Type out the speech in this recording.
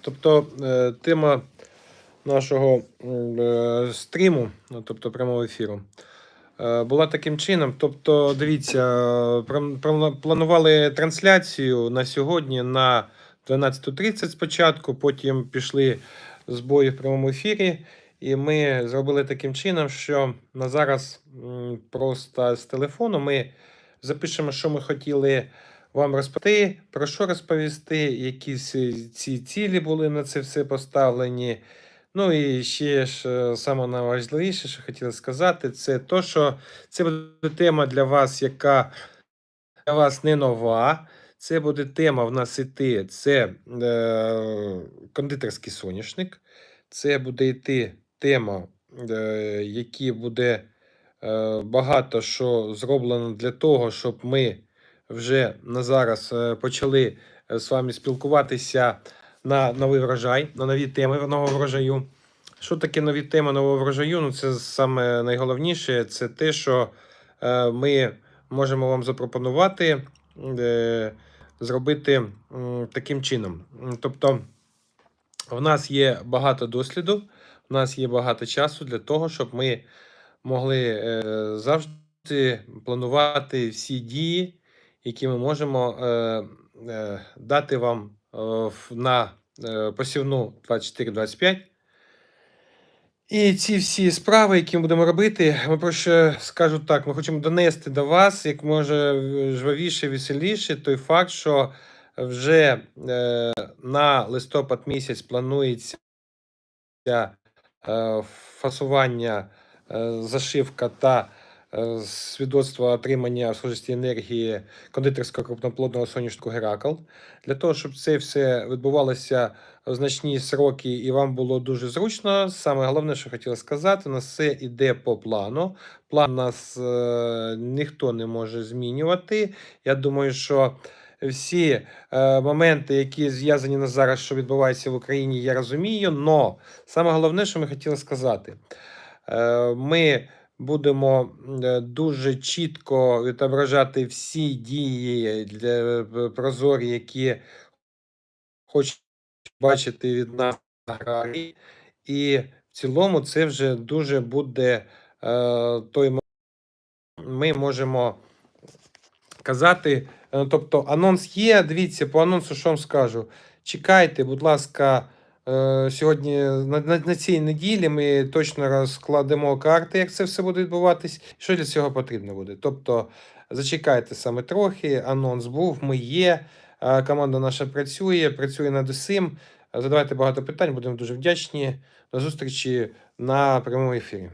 Тобто е, тема нашого е, стріму, ну, тобто прямого ефіру, е, була таким чином. Тобто, дивіться, планували трансляцію на сьогодні на 12.30 спочатку, потім пішли збої в прямому ефірі. І ми зробили таким чином, що на зараз просто з телефону ми запишемо, що ми хотіли вам розповісти, про що розповісти, які ці цілі були на це все поставлені. Ну і ще ж е, саме найважливіше, що хотіли сказати, це то, що це буде тема для вас, яка для вас не нова. Це буде тема в нас іти. Це е, кондитерський соняшник. Це буде йти тема, е, які буде е, багато що зроблено для того, щоб ми вже на зараз е, почали е, з вами спілкуватися на новий врожай, на нові теми нового врожаю. Що таке нові теми нового врожаю? Ну, це саме найголовніше, це те, що е, ми можемо вам запропонувати зробити таким чином. Тобто, в нас є багато досліду, в нас є багато часу для того, щоб ми могли завжди планувати всі дії, які ми можемо е, е, дати вам е, на е, посівну 24-25. І ці всі справи, які ми будемо робити, ми просто скажу так: ми хочемо донести до вас як може жвавіше, веселіше той факт, що вже е, на листопад місяць планується е, фасування, е, зашивка та е, свідоцтво отримання схожості енергії кондитерського крупноплодного соняшнику Геракл. Для того, щоб це все відбувалося в значні сроки і вам було дуже зручно. Саме головне, що хотіла сказати, у нас все йде по плану. План нас е, ніхто не може змінювати. Я думаю, що всі е, моменти, які зв'язані на зараз, що відбувається в Україні, я розумію. Но саме головне, що ми хотіли сказати, е, ми будемо е, дуже чітко відображати всі дії для е, прозорі, які хочуть бачити від нас аграрії. І в цілому це вже дуже буде е, той ми можемо казати. е, Тобто, анонс є. Дивіться, по анонсу, що вам скажу. Чекайте, будь ласка, сьогодні на, на, на цій неділі ми точно розкладемо карти, як це все буде відбуватись. Що для цього потрібно буде. Тобто, зачекайте саме трохи. Анонс був, ми є. е, Команда наша працює, працює над усім. Задавайте багато питань, будемо дуже вдячні. До зустрічі на прямому ефірі.